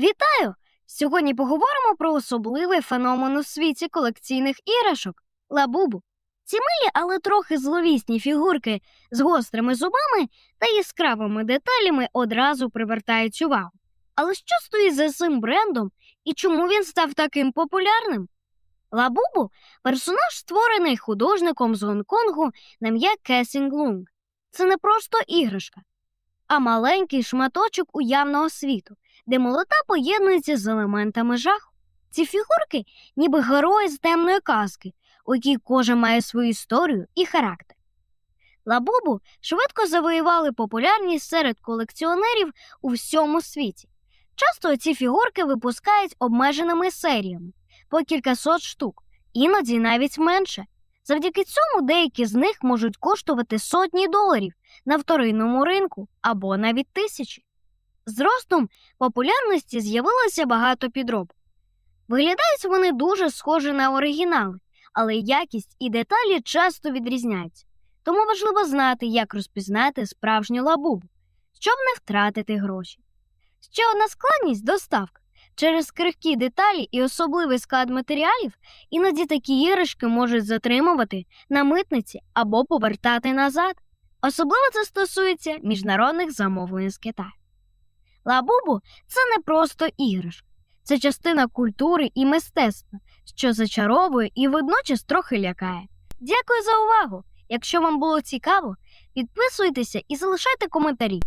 Вітаю! Сьогодні поговоримо про особливий феномен у світі колекційних іграшок лабубу. Ці милі, але трохи зловісні фігурки з гострими зубами та яскравими деталями одразу привертають увагу. Але що стоїть за цим брендом і чому він став таким популярним? Лабубу персонаж, створений художником з Гонконгу на ім'я Кесінг Лунг. Це не просто іграшка, а маленький шматочок уявного світу де молота поєднується з елементами жаху. Ці фігурки ніби герої з темної казки, у якій кожен має свою історію і характер. Лабубу швидко завоювали популярність серед колекціонерів у всьому світі. Часто ці фігурки випускають обмеженими серіями по кількасот штук, іноді навіть менше. Завдяки цьому деякі з них можуть коштувати сотні доларів на вторинному ринку або навіть тисячі. З ростом популярності з'явилося багато підробок. Виглядають вони дуже схожі на оригінали, але якість і деталі часто відрізняються. Тому важливо знати, як розпізнати справжню лабубу, щоб не втратити гроші. Ще одна складність доставка. Через крихкі деталі і особливий склад матеріалів іноді такі іграшки можуть затримувати на митниці або повертати назад. Особливо це стосується міжнародних замовлень з Китаю. Лабубу це не просто іграшка, це частина культури і мистецтва, що зачаровує і водночас трохи лякає. Дякую за увагу! Якщо вам було цікаво, підписуйтеся і залишайте коментарі.